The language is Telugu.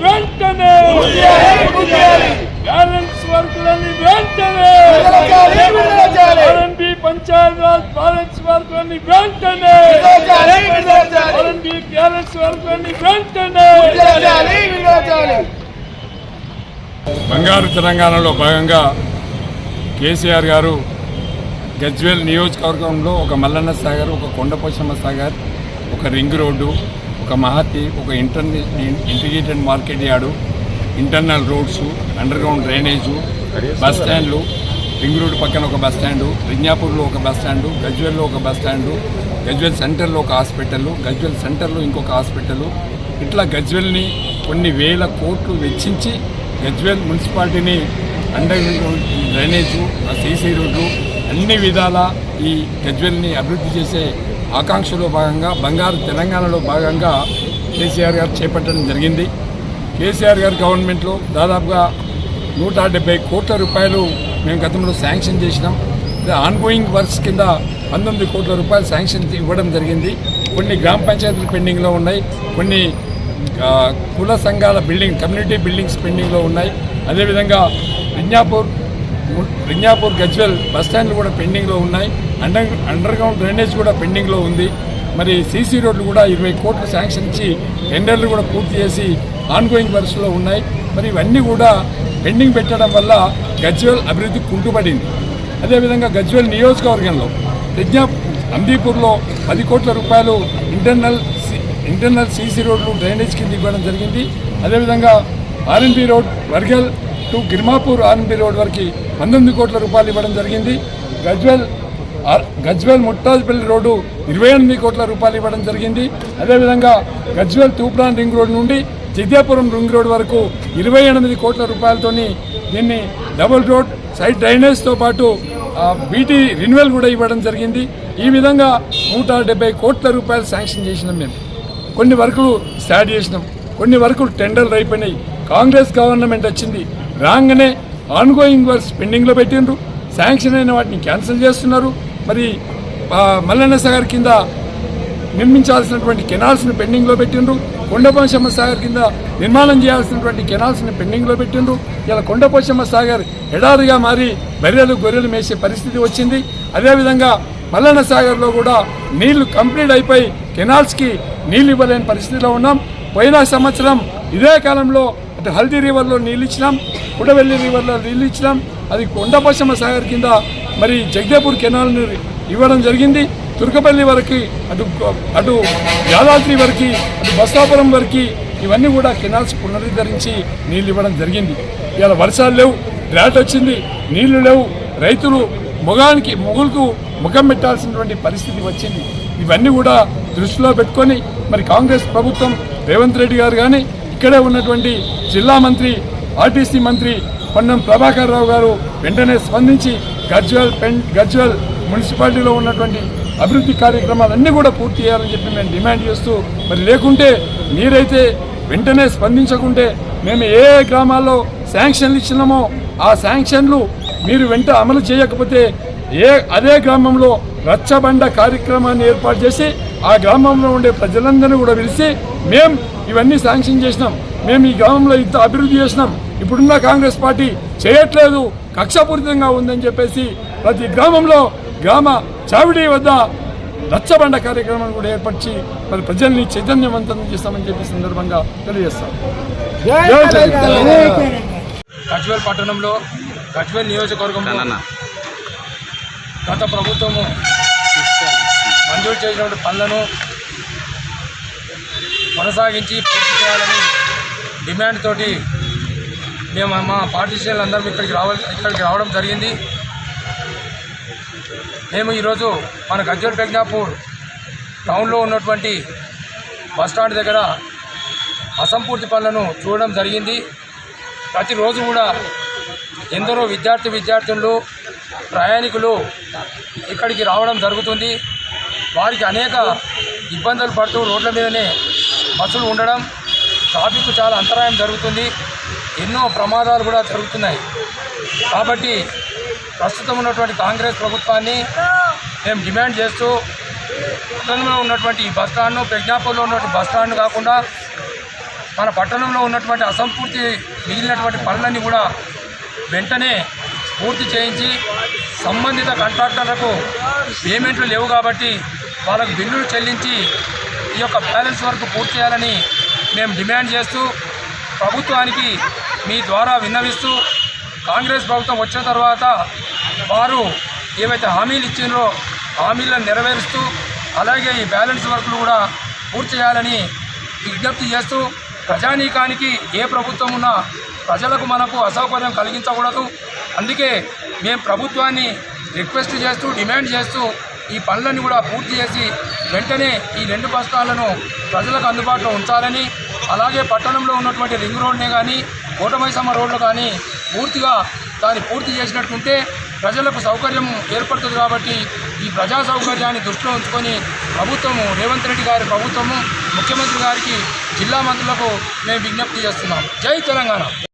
వెంటనే! పంచాయత్ రాజ్ బ్యాలెన్స్ వర్కులని వెంటనే ఆర్ఎన్బి బ్యాలెన్స్ వర్కులని వెంటనే బంగారు తెలంగాణలో భాగంగా కేసీఆర్ గారు గజ్వేల్ నియోజకవర్గంలో ఒక మల్లన్న సాగర్ ఒక కొండపోషమ్మ సాగర్ ఒక రింగ్ రోడ్డు ఒక మహతి ఒక ఇంటర్నే integrated market yard internal roads underground drainage bus స్టాండ్లు ring road పక్కన ఒక బస్ స్టాండు రిజ్ఞాపూర్లో ఒక బస్ స్టాండు గజ్వేల్లో ఒక బస్ స్టాండు గజ్వేల్ సెంటర్లో ఒక హాస్పిటల్ గజ్వేల్ సెంటర్లో ఇంకొక హాస్పిటల్. ఇట్లా గజ్వేల్ని కొన్ని వేల కోట్లు వెచ్చించి గజ్వేల్ మున్సిపాలిటీని అండర్ గ్రౌండ్ డ్రైనేజు సీసీ రోడ్లు అన్ని విధాల ఈ గజ్వేల్ని అభివృద్ధి చేసే ఆకాంక్షలో భాగంగా బంగారు తెలంగాణలో భాగంగా కేసీఆర్ గారు చేపట్టడం జరిగింది. కేసీఆర్ గారు గవర్నమెంట్లో దాదాపుగా నూట డెబ్బై కోట్ల రూపాయలు మేము గతంలో శాంక్షన్ చేసినాం. ఆన్గోయింగ్ వర్క్స్ కింద పంతొమ్మిది కోట్ల రూపాయలు శాంక్షన్ ఇవ్వడం జరిగింది. కొన్ని గ్రామ పంచాయతీలు పెండింగ్లో ఉన్నాయి. కొన్ని కుల సంఘాల బిల్డింగ్ కమ్యూనిటీ బిల్డింగ్స్ పెండింగ్లో ఉన్నాయి. అదేవిధంగా విజ్ఞాపూర్ విజ్ఞాపూర్ గజ్వెల్ బస్ స్టాండ్లు కూడా పెండింగ్లో ఉన్నాయి. అండర్ అండర్ గ్రౌండ్ డ్రైనేజ్ కూడా పెండింగ్లో ఉంది. మరి సీసీ రోడ్లు కూడా ఇరవై కోట్లు శాంక్షన్ ఇచ్చి టెండర్లు కూడా పూర్తి చేసి ఆన్గోయింగ్ వర్క్స్లో ఉన్నాయి. మరి ఇవన్నీ కూడా పెండింగ్ పెట్టడం వల్ల గజ్వెల్ అభివృద్ధి కుంటుపడింది. అదేవిధంగా గజ్వెల్ నియోజకవర్గంలో ప్రజ్ఞా అంబీపూర్లో పది కోట్ల రూపాయలు ఇంటర్నల్ ఇంటర్నల్ సీసీ రోడ్లు డ్రైనేజ్ కింద ఇవ్వడం జరిగింది. అదేవిధంగా R N B road Wargal to Girmapur R N B road వరకు పంతొమ్మిది కోట్ల రూపాయలు ఇవ్వడం జరిగింది. గజ్వెల్ గజ్వెల్ ముట్టాజ్పల్లి రోడ్డు ఇరవై ఎనిమిది కోట్ల రూపాయలు ఇవ్వడం జరిగింది. అదేవిధంగా గజ్వెల్ తూప్రాన్ రింగ్ రోడ్ నుండి జగ్యాపురం రింగ్ రోడ్ వరకు ఇరవై ఎనిమిది కోట్ల రూపాయలతోని దీన్ని డబుల్ రోడ్ సైడ్ డ్రైనేజ్తో పాటు బీటీ రిన్యువల్ కూడా ఇవ్వడం జరిగింది. ఈ విధంగా నూట కోట్ల రూపాయలు శాంక్షన్ చేసినాం మేము. కొన్ని వర్కులు స్టార్ట్ చేసినాం. కొన్ని వర్కులు టెండర్లు అయిపోయినాయి. కాంగ్రెస్ గవర్నమెంట్ వచ్చింది. రాగానే ఆన్గోయింగ్ వర్క్స్ పెండింగ్లో పెట్టిండ్రు. శాంక్షన్ అయిన వాటిని క్యాన్సిల్ చేస్తున్నారు. మరి మల్లన్న సాగర్ కింద నిర్మించాల్సినటువంటి కెనాల్స్ని పెండింగ్లో పెట్టిండ్రు. కొండపోచమ్మ సాగర్ కింద నిర్మాణం చేయాల్సినటువంటి కెనాల్స్ని పెండింగ్లో పెట్టిండ్రు. ఇలా కొండపోచమ్మ సాగర్ ఎడారిగా మారి బర్రెలు గొర్రెలు మేసే పరిస్థితి వచ్చింది. అదేవిధంగా మల్లన్న సాగర్లో కూడా నీళ్ళు కంప్లీట్ అయిపోయి కెనాల్స్కి నీళ్ళు ఇవ్వలేని పరిస్థితిలో ఉన్నాం. పోయిన సంవత్సరం ఇదే కాలంలో అటు హల్దీ రివర్లో నీళ్ళు ఇచ్చినాం కుడవెల్లి రివర్లో నీళ్ళు ఇచ్చినాం అది కొండపోచమ్మ సాగర్ కింద మరి జగదేపూర్ కెనాల్ని ఇవ్వడం జరిగింది. తుర్కపల్లి వరకు అటు అటు యాదాద్రి వరకు అటు బస్తాపురం వరకు ఇవన్నీ కూడా కెనాల్స్ పునరుద్ధరించి నీళ్ళు ఇవ్వడం జరిగింది. ఇవాళ వర్షాలు లేవు డ్రాట్ వచ్చింది నీళ్ళు లేవు. రైతులు మొగానికి మొగులకు ముఖం పెట్టాల్సినటువంటి పరిస్థితి వచ్చింది. ఇవన్నీ కూడా దృష్టిలో పెట్టుకొని మరి కాంగ్రెస్ ప్రభుత్వం రేవంత్ రెడ్డి గారు కానీ ఇక్కడే ఉన్నటువంటి జిల్లా మంత్రి ఆర్టీసీ మంత్రి పొన్నం ప్రభాకర్ రావు గారు వెంటనే స్పందించి గజ్వల్ పెన్ గజ్వల్ మున్సిపాలిటీలో ఉన్నటువంటి అభివృద్ధి కార్యక్రమాలన్నీ కూడా పూర్తి చేయాలని చెప్పి మేము డిమాండ్ చేస్తూ మరి లేకుంటే మీరైతే వెంటనే స్పందించకుంటే మేము ఏ ఏ గ్రామాల్లో శాంక్షన్లు ఇచ్చినామో ఆ శాంక్షన్లు మీరు వెంట అమలు చేయకపోతే ఏ అదే గ్రామంలో రచ్చబండ కార్యక్రమాన్ని ఏర్పాటు చేసి ఆ గ్రామంలో ఉండే ప్రజలందరినీ కూడా పిలిచి మేం ఇవన్నీ శాంక్షన్ చేసినాం మేము ఈ గ్రామంలో ఇంత అభివృద్ధి చేసినాం ఇప్పుడున్న కాంగ్రెస్ పార్టీ చేయట్లేదు కక్షపూరితంగా ఉందని చెప్పేసి ప్రతి గ్రామంలో గ్రామ చావిడి వద్ద రచ్చబండ కార్యక్రమం కూడా ఏర్పరిచి మరి ప్రజల్ని చైతన్యవంతం చేస్తామని చెప్పి సందర్భంగా తెలియజేస్తాం. గజ్వేల్ పట్టణంలో గజ్వేల్ నియోజకవర్గంలో గత ప్రభుత్వము మంజూరు చేసినటువంటి పనులను కొనసాగించి పూర్తి చేయాలని డిమాండ్ తోటి మేము మా పార్టీ అందరం ఇక్కడికి రావాలి ఇక్కడికి రావడం జరిగింది. మేము ఈరోజు మన గజ్జల్ ప్రజ్ఞాపూర్ టౌన్లో ఉన్నటువంటి బస్ స్టాండ్ దగ్గర అసంపూర్తి పనులను చూడడం జరిగింది. ప్రతిరోజు కూడా ఎందరో విద్యార్థి విద్యార్థులు ప్రయాణికులు ఇక్కడికి రావడం జరుగుతుంది. వారికి అనేక ఇబ్బందులు పడుతూ రోడ్ల మీదనే బస్సులు ఉండడం ట్రాఫిక్ చాలా అంతరాయం జరుగుతుంది. ఎన్నో ప్రమాదాలు కూడా జరుగుతున్నాయి. కాబట్టి ప్రస్తుతం ఉన్నటువంటి కాంగ్రెస్ ప్రభుత్వాన్ని మేము డిమాండ్ చేస్తూ పట్టణంలో ఉన్నటువంటి ఈ బస్ స్టాండ్ను ప్రజ్ఞాపూర్లో ఉన్నటువంటి బస్ స్టాండ్ కాకుండా మన పట్టణంలో ఉన్నటువంటి అసంపూర్తి మిగిలినటువంటి పనులన్నీ కూడా వెంటనే పూర్తి చేయించి సంబంధిత కాంట్రాక్టర్లకు పేమెంట్లు లేవు కాబట్టి వాళ్ళకు బిల్లులు చెల్లించి ఈ యొక్క బ్యాలెన్స్ వర్క్ పూర్తి చేయాలని మేము డిమాండ్ చేస్తూ ప్రభుత్వానికి మీ ద్వారా విన్నవిస్తూ కాంగ్రెస్ ప్రభుత్వం వచ్చిన తర్వాత వారు ఏవైతే హామీలు ఇచ్చిండ్రో హామీలను నెరవేరుస్తూ అలాగే ఈ బ్యాలెన్స్ వర్క్లు కూడా పూర్తి చేయాలని విజ్ఞప్తి చేస్తూ ప్రజానీకానికి ఏ ప్రభుత్వం ఉన్నా ప్రజలకు మనకు అసౌకర్యం కలిగించకూడదు. అందుకే మేము ప్రభుత్వాన్ని రిక్వెస్ట్ చేస్తూ డిమాండ్ చేస్తూ ఈ పనులన్నీ కూడా పూర్తి చేసి వెంటనే ఈ రెండు బస్తాలను ప్రజలకు అందుబాటులో ఉంచాలని అలాగే పట్టణంలో ఉన్నటువంటి రింగ్ రోడ్నే కానీ కోటమైసమ్మ రోడ్లు కానీ పూర్తిగా దాన్ని పూర్తి చేసినట్టుంటే ప్రజలకు సౌకర్యం ఏర్పడుతుంది కాబట్టి ఈ ప్రజా సౌకర్యాన్ని దృష్టిలో ఉంచుకొని ప్రభుత్వము రేవంత్ రెడ్డి గారి ప్రభుత్వము ముఖ్యమంత్రి గారికి జిల్లా మంత్రులకు మేము విజ్ఞప్తి చేస్తున్నాం. జై తెలంగాణ!